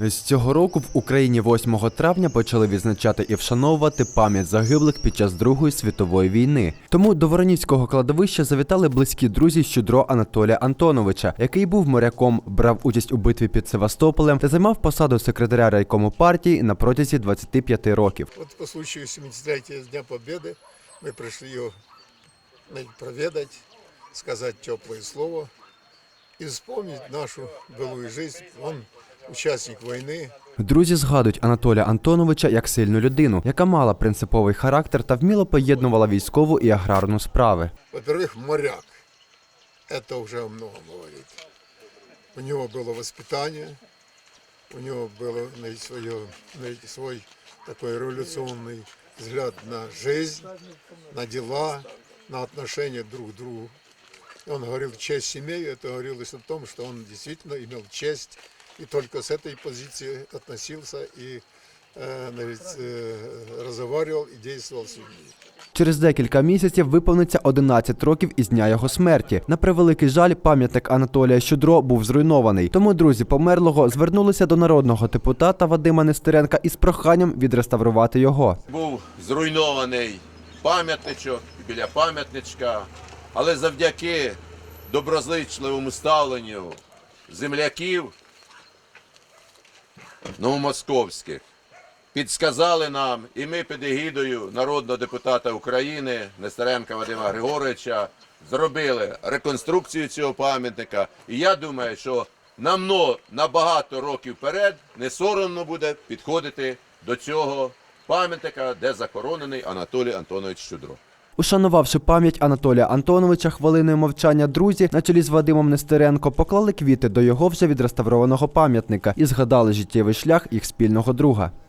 З цього року в Україні 8 травня почали відзначати і вшановувати пам'ять загиблих під час Другої світової війни. Тому до Воронівського кладовища завітали близькі друзі щудро Анатолія Антоновича, який був моряком, брав участь у битві під Севастополем та займав посаду секретаря райкому партії на протязі 25 років. Вот по случаю 70-летия Дня Победы мы пришли ее ну, проведать, сказать теплое слово и вспомнить нашу былую жизнь. Он участник войны, Друзі згадують Анатолія Антоновича як сильну людину, яка мала принциповий характер та вміло поєднувала військову і аграрну справи. Во-первых, моряк. Это уже о многом говорит. У него было воспитание, у него было знаете, свое, знаете, свой такой революционный взгляд на жизнь, на дела, на отношения друг к другу. И Он говорил, честь имею, это говорилось о том, что он действительно имел честь и только с этой позиции относился и э, значит, э, разговаривал и действовал с людьми. Через декілька місяців виповниться 11 років із дня його смерті. На превеликий жаль, пам'ятник Анатолія Щудро був зруйнований. Тому друзі померлого звернулися до народного депутата Вадима Нестеренка із проханням відреставрувати його. був зруйнований пам'ятничок біля пам'ятничка, але завдяки доброзичливому ставленню земляків новомосковських підсказали нам, і ми під егідою народного депутата України Нестеренка Вадима Григоровича зробили реконструкцію цього пам'ятника. І я думаю, що нам на багато років вперед не соромно буде підходити до цього пам'ятника, де захоронений Анатолій Антонович Щудро. Ушанувавши пам'ять Анатолія Антоновича хвилиною мовчання, друзі на чолі з Вадимом Нестеренко поклали квіти до його вже відреставрованого пам'ятника і згадали життєвий шлях їх спільного друга.